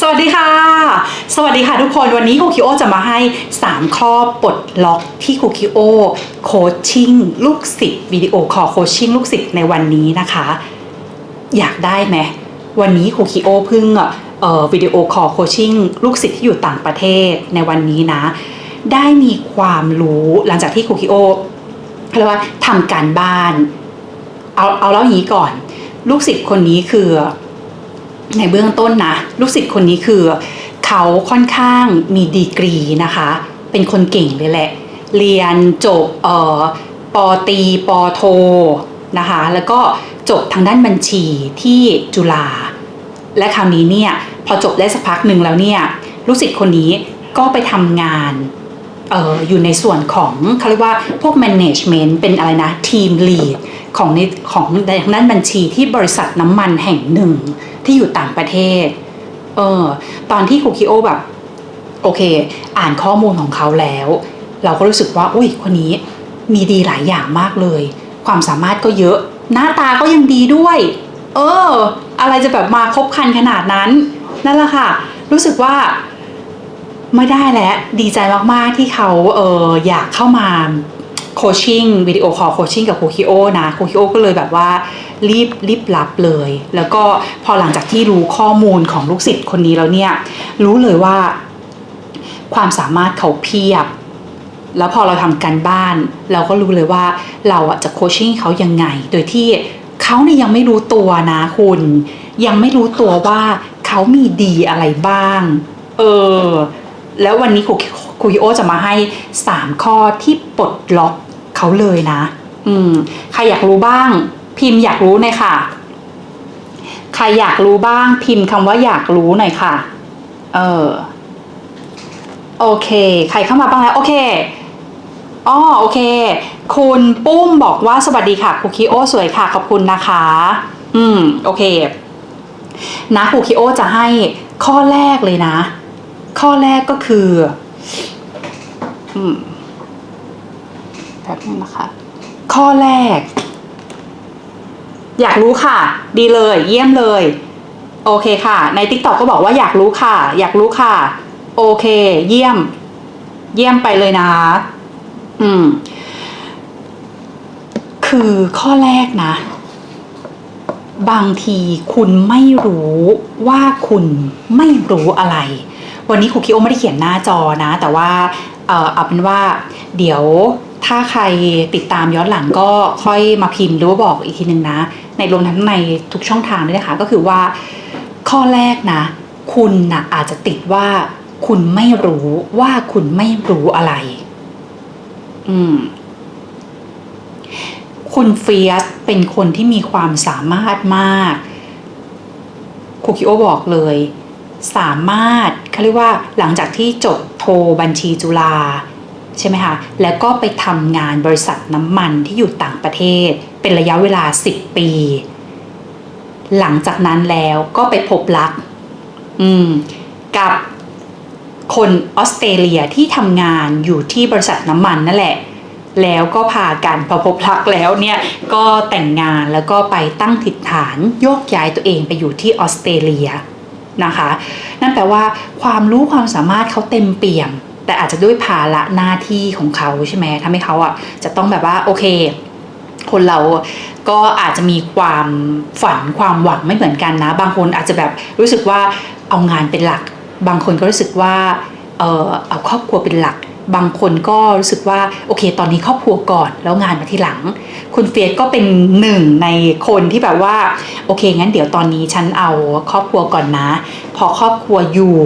สวัสดีค่ะ สวัสดีค่ะทุกคนวันนี้ครูคิโอจะมาให้ 3 ข้อปลดล็อกที่ครูคิโอโคชชิ่งลูกศิษย์วิดีโอคอโคชชิ่งลูกศิษย์ในวันนี้นะคะ อยากได้ไหมวันนี้ครูคิโอเพิ่งเอ่อวิดีโอคอโคชชิ่งลูกศิษย์ที่อยู่ต่างประเทศในวันนี้นะ ได้มีความรู้หลังจากที่ครูคิโอเขาเรียกว่าทำการบ้าน เอาเอาแล้วอย่างนี้ก่อน ลูกศิษย์คนนี้คือ ในเบื้องต้นนะลูกศิษย์คนนี้คือ เขาค่อนข้างมีดีกรีนะคะ เป็นคนเก่งเลยแหละ เรียนจบเอ่อปอตีปอโทนะคะ แล้วก็จบทางด้านบัญชีที่จุฬาและคราวนี้เนี่ยพอจบได้สักพักหนึ่งแล้วเนี่ยลูกศิษย์คนนี้ก็ไปทำงาน อออยู่ในส่วนของเขาเรียกว่าพวก management เป็นอะไรนะทีม lead ของในของในทางด้านบัญชีที่บริษัทน้ำมันแห่งหนึ่งที่อยู่ต่างประเทศเออตอนที่ครูคิโอแบบโอเค อ่านข้อมูลของเขาแล้ว เราก็รู้สึกว่า อุ้ยคนนี้มีดีหลายอย่างมากเลย ความสามารถก็เยอะ หน้าตาก็ยังดีด้วย เออ อะไรจะแบบมาครบคันขนาดนั้น นั่นแหละค่ะ รู้สึกว่า ไม่ได้แล้วดีใจมาก ๆ ที่เขาเอออยากเข้ามาโคชชิ่งวิดีโอคอลโคชชิ่งกับคูคิโอนะคูคิโอก็เลยแบบว่ารีบรีบรับเลย แล้วก็พอหลังจากที่รู้ข้อมูลของลูกศิษย์คนนี้แล้วเนี่ย รู้เลยว่าความสามารถเขาเพียบ แล้วพอเราทำการบ้าน เราก็รู้เลยว่าเราอะจะโคชชิ่งเขายังไง โดยที่เขาเนี่ยยังไม่รู้ตัวนะคุณ ยังไม่รู้ตัวว่าเขามีดีอะไรบ้าง เออ แล้ววันนี้ครูครูโอจะมาให้ 3 ข้อที่ปลดล็อกเขาเลยนะ อืมใครอยากรู้บ้าง พิมพ์อยากรู้หน่อยค่ะ ใครอยากรู้บ้าง พิมพ์คำว่าอยากรู้หน่อยค่ะ เออโอเค ใครเข้ามาบ้างแล้ว โอเคอ๋อโอเค คุณปุ้มบอกว่าสวัสดีค่ะครูคิโอสวยค่ะ ขอบคุณนะคะ อืม โอเค นะครูคิโอจะให้ข้อแรกเลยนะ ข้อแรกก็คืออืมแป๊บนึงนะคะ ข้อแรก อยากรู้ค่ะ ดีเลย เยี่ยมเลย โอเคค่ะ ใน t ิ k t o k ก็บอกว่าอยากรู้ค่ะ อยากรู้ค่ะ โอเค เยี่ยม เยี่ยมไปเลยนะ อืม คือข้อแรกนะ บางทีคุณไม่รู้ว่าคุณไม่รู้อะไร วันนี้ครูคิโอไม่ได้เขียนหน้าจอนะ แต่ว่าเออเอาเป็นว่าเดี๋ยวถ้าใครติดตามย้อนหลังก็ค่อยมาพิมพ์หรือว่าบอกอีกทีหนึ่งนะ ในรวมทั้งในทุกช่องทางด้วยนะคะ ก็คือว่าข้อแรกนะ คุณนะอาจจะติดว่าคุณไม่รู้ว่าคุณไม่รู้อะไร อืม คุณเฟียสเป็นคนที่มีความสามารถมากครูคิโอบอกเลย สามารถเขาเรียกว่าหลังจากที่จบโทบัญชีจุฬาใช่ไหมคะแล้วก็ไปทำงานบริษัทน้ำมันที่อยู่ต่างประเทศ เป็นระยะเวลา 10 ปี หลังจากนั้นแล้วก็ไปพบรักอืมกับคนออสเตรเลียที่ทำงานอยู่ที่บริษัทน้ำมันนั่นแหละ แล้วก็พากันพอพบรักแล้วเนี่ยก็แต่งงานแล้วก็ไปตั้งถิ่นฐานโยกย้ายตัวเองไปอยู่ที่ออสเตรเลีย นะคะ นั่นแปลว่าความรู้ความสามารถเขาเต็มเปี่ยม แต่อาจจะด้วยภาระหน้าที่ของเขาใช่ไหมทำให้เขาอะจะต้องแบบว่าโอเค คนเราก็อาจจะมีความฝันความหวังไม่เหมือนกันนะ บางคนอาจจะแบบรู้สึกว่าเอางานเป็นหลัก บางคนก็รู้สึกว่าเออเอาครอบครัวเป็นหลัก บางคนก็รู้สึกว่าโอเค ตอนนี้ครอบครัวก่อนแล้วงานมาทีหลัง คุณเฟียสก็เป็นหนึ่งในคนที่แบบว่าโอเคงั้นเดี๋ยวตอนนี้ฉันเอาครอบครัวก่อนนะ พอครอบครัวอยู่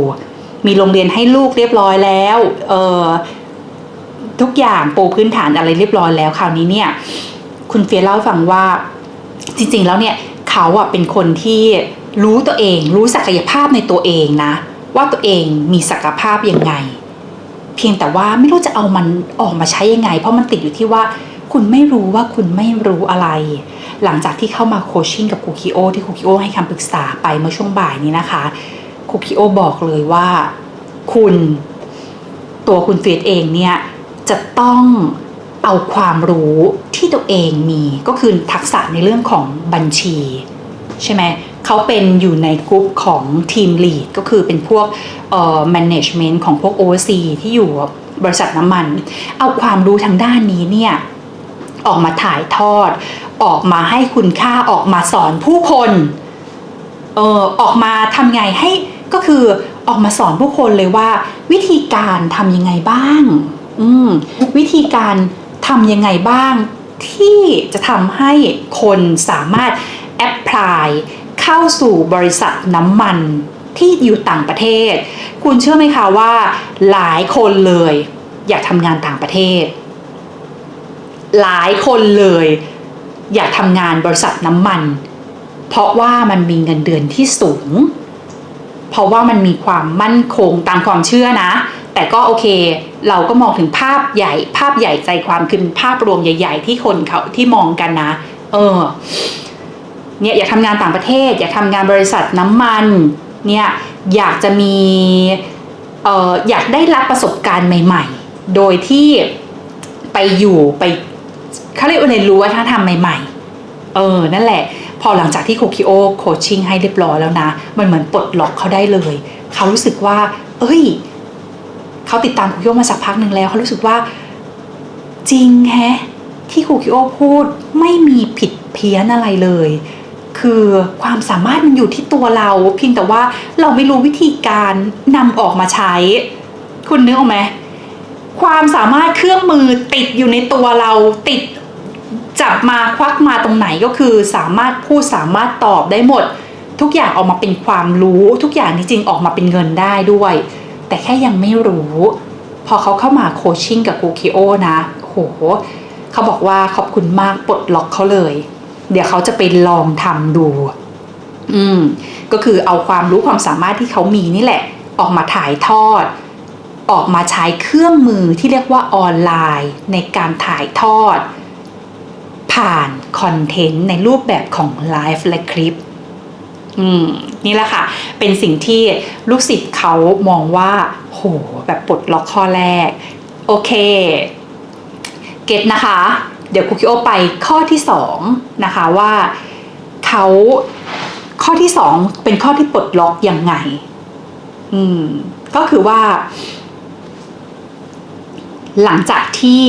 มีโรงเรียนให้ลูกเรียบร้อยแล้วเออทุกอย่างปูพื้นฐานอะไรเรียบร้อยแล้วคราวนี้เนี่ย คุณเฟียสเล่าฟังว่าจริงๆแล้วเนี่ยเขาอะเป็นคนที่รู้ตัวเอง รู้ศักยภาพในตัวเองนะ ว่าตัวเองมีศักยภาพยังไง พียงแต่ว่าไม่รู้จะเอามันออกมาใช้ยังไง เพราะมันติดอยู่ที่ว่าคุณไม่รู้ว่าคุณไม่รู้อะไร หลังจากที่เข้ามาโคชชิ่งกับครูคิโอที่ครูคิโอให้คำปรึกษาไปเมื่อช่วงบ่ายนี้นะคะครูคิโอบอกเลยว่าคุณตัวคุณเฟียสเองเนี่ยจะต้องเอาความรู้ที่ตัวเองมีก็คือทักษะในเรื่องของบัญชี ใช่ไหม เขาเป็นอยู่ในกลุ่มของทีมลีดก็คือเป็นพวกเอ่อ management ของพวก oversea ที่อยู่บริษัทน้ำมัน เอาความรู้ทางด้านนี้เนี่ยออกมาถ่ายทอด ออกมาให้คุณค่าออกมาสอนผู้คนเออออกมาทำไงให้ก็คือออกมาสอนผู้คนเลยว่า วิธีการทำยังไงบ้างอืมวิธีการทำยังไงบ้างที่จะทำให้คนสามารถแอพพลาย เข้าสู่บริษัทน้ำมันที่อยู่ต่างประเทศ คุณเชื่อไหมคะว่า หลายคนเลย อยากทำงานต่างประเทศ หลายคนเลย อยากทำงานบริษัทน้ำมัน เพราะว่ามันมีเงินเดือนที่สูง เพราะว่ามันมีความมั่นคงตามความเชื่อนะ แต่ก็โอเค เราก็มองถึงภาพใหญ่ ภาพใหญ่ใจความคือภาพรวมใหญ่ ๆ ที่คนเขาที่มองกันนะ เออ เนี่ยอยากทำงานต่างประเทศ อยากทำงานบริษัทน้ำมันเนี่ยอยากจะมีเอ่ออยากได้รับประสบการณ์ใหม่ ๆ โดยที่ไปอยู่ไปเขาเรียกว่าเรียนรู้วัฒนธรรมใหม่ๆ เออ นั่นแหละ พอหลังจากที่โคคิโอโคชชิ่งให้เรียบร้อยแล้วนะ มันเหมือนปลดล็อกเขาได้เลย เขารู้สึกว่า เอ้ย เขาติดตามโคคิโอมาสักพักหนึ่งแล้ว เขารู้สึกว่า จริงแฮะ ที่โคคิโอพูดไม่มีผิดเพี้ยนอะไรเลย คือความสามารถมันอยู่ที่ตัวเรา เพียงแต่ว่าเราไม่รู้วิธีการนำออกมาใช้ คุณนึกออกไหมความสามารถเครื่องมือติดอยู่ในตัวเราติดจับมาควักมาตรงไหนก็คือสามารถพูดสามารถตอบได้หมด ทุกอย่างออกมาเป็นความรู้ ทุกอย่างจริงๆออกมาเป็นเงินได้ด้วย แต่แค่ยังไม่รู้ พอเขาเข้ามาโคชชิ่งกับกูคิโอนะโหเขาบอกว่าขอบคุณมากปลดล็อกเขาเลย เดี๋ยวเขาจะไปลองทำดู อืม ก็คือเอาความรู้ความสามารถที่เขามีนี่แหละ ออกมาถ่ายทอด ออกมาใช้เครื่องมือที่เรียกว่าออนไลน์ ในการถ่ายทอด ผ่านคอนเทนต์ในรูปแบบของไลฟ์และคลิป อืม นี่แหละค่ะ เป็นสิ่งที่ลูกศิษย์เขามองว่า โห แบบปลดล็อกข้อแรก โอเค เก็ตนะคะ เดี๋ยวคุกิโอไปข้อที่สองนะคะว่าเขาข้อที่สองเป็นข้อที่ปลดล็อกยังไง อืม ก็คือว่า หลังจากที่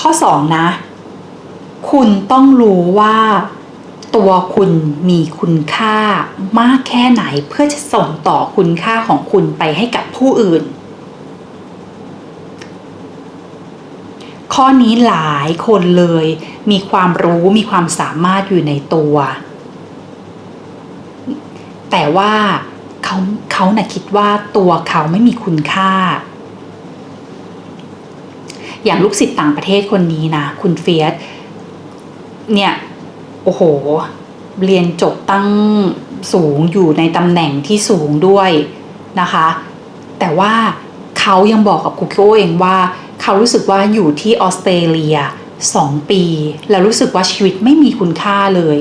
ข้อสองนะ คุณต้องรู้ว่าตัวคุณมีคุณค่ามากแค่ไหนเพื่อจะส่งต่อคุณค่าของคุณไปให้กับผู้อื่น ข้อนี้หลายคนเลย มีความรู้มีความสามารถอยู่ในตัว แต่ว่าเขาเขาน่ะคิดว่าตัวเขาไม่มีคุณค่า อย่างลูกศิษย์ต่างประเทศคนนี้นะ คุณเฟียสเนี่ย โอ้โห เรียนจบตั้งสูงอยู่ในตำแหน่งที่สูงด้วยนะคะ แต่ว่าเขายังบอกกับคุกโกเองว่า เขารู้สึกว่าอยู่ที่ออสเตรเลีย 2 ปี แล้วรู้สึกว่าชีวิตไม่มีคุณค่าเลย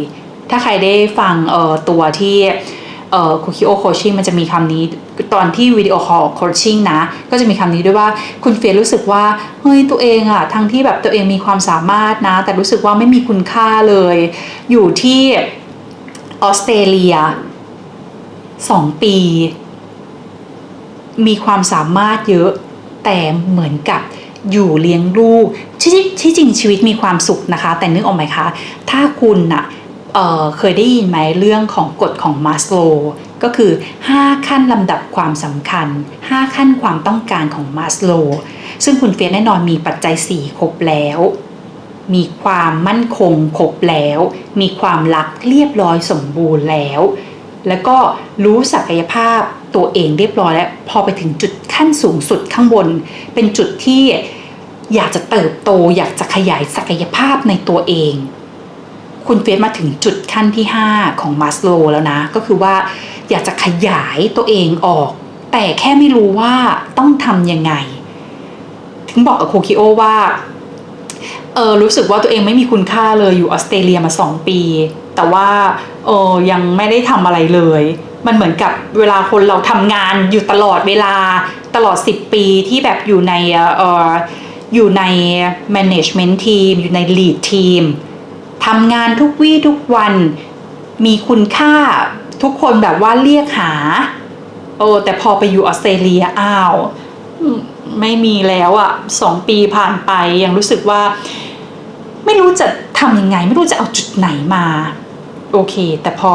ถ้าใครได้ฟังเอ่อตัวที่เอ่อคุคิโอโคชิ่งมันจะมีคำนี้ตอนที่วิดีโอคอลโคชิ่งนะ ก็จะมีคำนี้ด้วยว่าคุณเฟียรู้สึกว่าเฮ้ยตัวเองอะทั้งที่แบบตัวเองมีความสามารถนะ แต่รู้สึกว่าไม่มีคุณค่าเลย อยู่ที่ออสเตรเลีย 2 ปี มีความสามารถเยอะแต่เหมือนกับ อยู่เลี้ยงลูกที่ที่จริงชีวิตมีความสุขนะคะ แต่นึกออกไหมคะ ถ้าคุณอะเอ่อเคยได้ยินไหมเรื่องของกฎของมาสโลก็คือ 5 ขั้นลำดับความสำคัญ 5 ขั้นความต้องการของมาสโลซึ่งคุณเฟียสแน่นอนมีปัจจัย 4 ครบแล้ว มีความมั่นคงครบแล้ว มีความรักเรียบร้อยสมบูรณ์แล้ว แล้วก็รู้ศักยภาพตัวเองเรียบร้อยแล้ว พอไปถึงจุด ขั้นสูงสุดข้างบน เป็นจุดที่อยากจะเติบโต อยากจะขยายศักยภาพในตัวเอง คุณเฟสมาถึงจุดขั้นที่ 5 ของมาสโลแล้วนะ ก็คือว่าอยากจะขยายตัวเองออก แต่แค่ไม่รู้ว่าต้องทำยังไง ถึงบอกกับโคคิโอว่าเออรู้สึกว่าตัวเองไม่มีคุณค่าเลยอยู่ออสเตรเลียมาสองปี แต่ว่าเออยังไม่ได้ทำอะไรเลย มันเหมือนกับเวลาคนเราทำงานอยู่ตลอดเวลา ตลอด 10 ปีที่แบบอยู่ในเอออยู่ใน management team อยู่ใน lead team ทำงานทุกวี่ทุกวัน มีคุณค่าทุกคนแบบว่าเรียกหาโอ้แต่พอไปอยู่ออสเตรเลียอ้าวไม่มีแล้วอะ่ะสองปีผ่านไปยังรู้สึกว่า ไม่รู้จะทำยังไง ไม่รู้จะเอาจุดไหนมา โอเค แต่พอ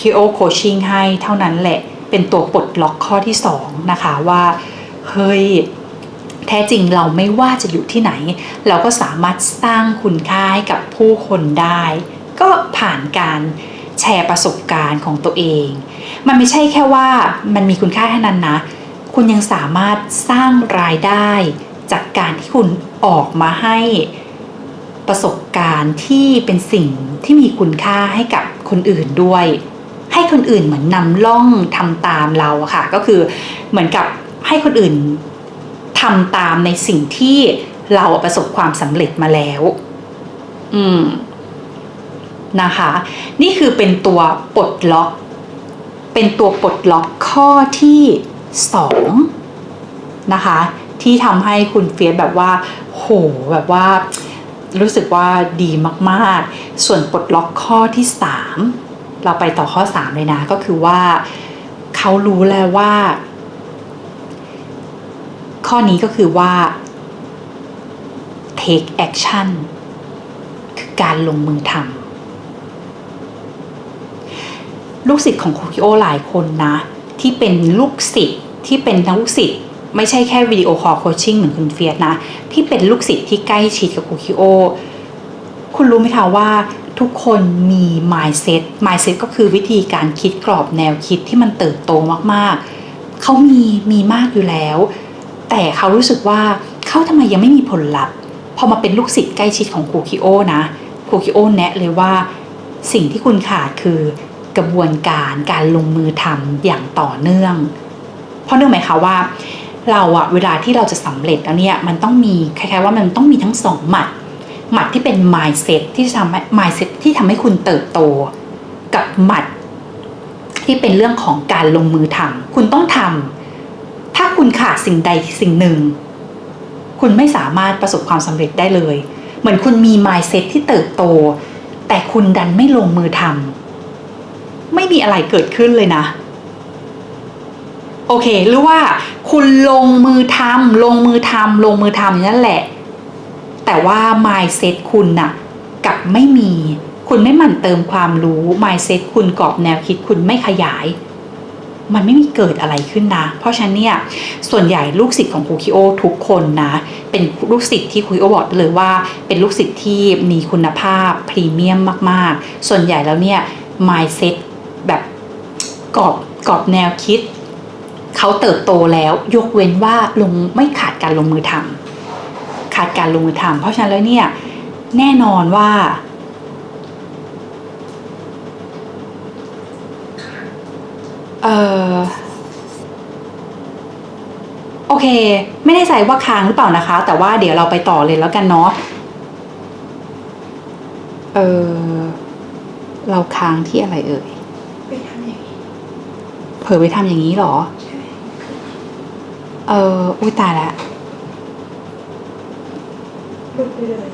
คิโอโคชชิ่งให้เท่านั้นแหละ เป็นตัวปลดล็อกข้อที่สองนะคะว่าเฮ้ยแท้จริงเราไม่ว่าจะอยู่ที่ไหน เราก็สามารถสร้างคุณค่าให้กับผู้คนได้ ก็ผ่านการแชร์ประสบการณ์ของตัวเอง มันไม่ใช่แค่ว่ามันมีคุณค่าแค่นั้นนะ คุณยังสามารถสร้างรายได้จากการที่คุณออกมาให้ประสบการณ์ที่เป็นสิ่งที่มีคุณค่าให้กับคนอื่นด้วย คนอื่นเหมือนนำล่องทำตามเราค่ะ ก็คือเหมือนกับให้คนอื่นทำตามในสิ่งที่เราประสบความสำเร็จมาแล้ว อืมนะคะ นี่คือเป็นตัวปลดล็อก เป็นตัวปลดล็อกข้อที่สองนะคะ ที่ทำให้คุณเฟียสแบบว่า โหแบบว่า รู้สึกว่าดีมาก ๆ ส่วนปลดล็อกข้อที่สาม เราไปต่อข้อสามเลยนะ ก็คือว่าเขารู้แล้วว่า ข้อนี้ก็คือว่า take action คือการลงมือทำลูกศิษย์ของครูคิโอหลายคนนะ ที่เป็นลูกศิษย์ที่เป็นทั้งลูกศิษย์ไม่ใช่แค่วิดีโอคอลโคชชิ่งเหมือนคุณเฟียสนะ ที่เป็นลูกศิษย์ที่ใกล้ชิดกับครูคิโอ คุณรู้ไหมคะว่า ทุกคนมี mindset mindset ก็คือวิธีการคิดกรอบแนวคิดที่มันเติบโตมากๆ เขามีมีมากอยู่แล้ว แต่เขารู้สึกว่าเขาทำไมยังไม่มีผลลัพธ์พอมาเป็นลูกศิษย์ใกล้ชิดของครูคิโอนะครูคิโอแนะเลยว่าสิ่งที่คุณขาดคือกระบวนการการลงมือทำอย่างต่อเนื่อง เพราะเนื่องหมความว่า เราอะเวลาที่เราจะสำเร็จแล้วเนี่ยมันต้องมีคล้ายๆว่ามันต้องมีทั้งสองหมัด หมัดที่เป็น mindset ที่ทำให้ mindset ที่ทำให้คุณเติบโต กับหมัดที่เป็นเรื่องของการลงมือทำคุณต้องทำถ้าคุณขาดสิ่งใดสิ่งหนึ่ง คุณไม่สามารถประสบความสำเร็จได้เลย เหมือนคุณมี mindset ที่เติบโต แต่คุณดันไม่ลงมือทำไม่มีอะไรเกิดขึ้นเลยนะโอเค หรือว่าคุณลงมือทำลงมือทำลงมือทำนั่นแหละ แต่ว่า mindset คุณน่ะกับไม่มี คุณไม่หมั่นเติมความรู้ mindset คุณกรอบแนวคิดคุณไม่ขยาย มันไม่มีเกิดอะไรขึ้นนะ เพราะฉะนั้นเนี่ย ส่วนใหญ่ลูกศิษย์ของครูคิโอทุกคนนะ เป็นลูกศิษย์ที่ครูคิโอบอกเลยว่า เป็นลูกศิษย์ที่มีคุณภาพพรีเมียมมาก ๆ ส่วนใหญ่แล้วเนี่ย mindset แบบกรอบกรอบแนวคิด เขาเติบโตแล้วยกเว้นว่าลงไม่ขาดการลงมือทำ ขาดการลงมือทำเพราะฉะนั้นแล้วเนี่ยแน่นอนว่า เออโอเค ไม่แน่ใจว่าค้างหรือเปล่านะคะ แต่ว่าเดี๋ยวเราไปต่อเลยแล้วกันเนาะเออเราค้างที่อะไรเอ่ยไปทำอย่างนี้เผลอไปทำอย่างนี้เหรอใช่ไหมเอออุ้ยตายแล้วหลุด ไปเลย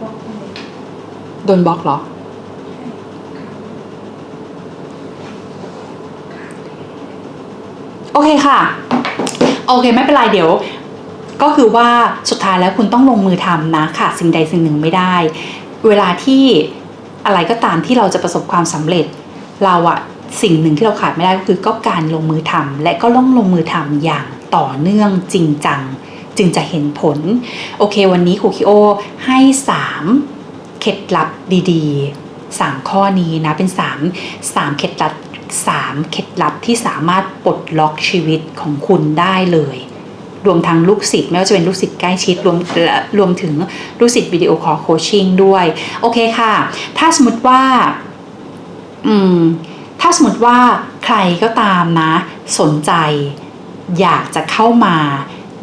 บล็อกไปเลยโดนบล็อกเหรอ โอเคค่ะ โอเคไม่เป็นไรเดี๋ยว ก็คือว่าสุดท้ายแล้วคุณต้องลงมือทำนะค่ะ สิ่งใดสิ่งหนึ่งไม่ได้ เวลาที่อะไรก็ตามที่เราจะประสบความสำเร็จ เราอะสิ่งหนึ่งที่เราขาดไม่ได้ก็คือก็การลงมือทำและก็ต้องลงมือทำอย่างต่อเนื่องจริงจัง จึงจะเห็นผล โอเค วันนี้ครูคิโอให้สามเคล็ดลับดีๆสามข้อนี้นะ เป็นสามสามเคล็ดลับสามเคล็ดลับที่สามารถปลดล็อกชีวิตของคุณได้เลยรวมทั้งลูกศิษย์ไม่ว่าจะเป็นลูกศิษย์ใกล้ชิดรวมและรวมถึงลูกศิษย์วิดีโอคอลโคชชิ่งด้วย โอเคค่ะ ถ้าสมมติว่า อืม ถ้าสมมติว่าใครก็ตามนะ สนใจ อยากจะเข้ามา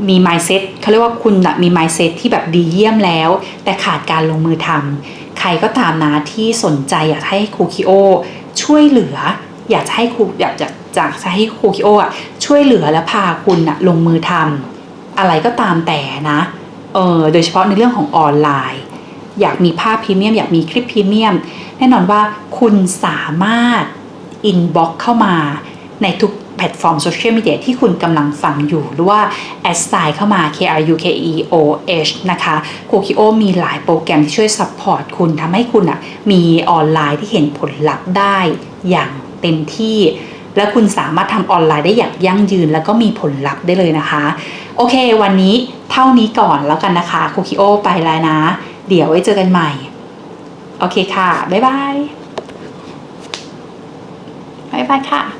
มี mindset เขาเรียกว่าคุณนะมี mindset ที่แบบดีเยี่ยมแล้ว แต่ขาดการลงมือทำใครก็ตามนะที่สนใจอยากให้ครูคิโอช่วยเหลือ อยากจะให้ครูอยากจะจะจะให้ครูคิโออะช่วยเหลือและพาคุณนะลงมือทำอะไรก็ตามแต่นะเออโดยเฉพาะในเรื่องของออนไลน์ อยากมีภาพพรีเมียม อยากมีคลิปพรีเมียม แน่นอนว่าคุณสามารถ inbox เข้ามาในทุก แพลตฟอร์มโซเชียลมีเดียที่คุณกำลังฟังอยู่ หรือว่า a s s i g n เข้ามา K R U K E O H นะคะโคคิโอมีหลายโปรแกรมที่ช่วยซัพพอร์ตคุณทำให้คุณอะมีออนไลน์ที่เห็นผลลัพธ์ได้อย่างเต็มที่ และคุณสามารถทำออนไลน์ได้อย่างยั่งยืน แล้วก็มีผลลัพธ์ได้เลยนะคะ โอเค วันนี้เท่านี้ก่อนแล้วกันนะคะโคคิโอไปแล้วนะ เดี๋ยวไว้เจอกันใหม่ โอเคค่ะ บ๊ายบาย บ๊ายบายค่ะ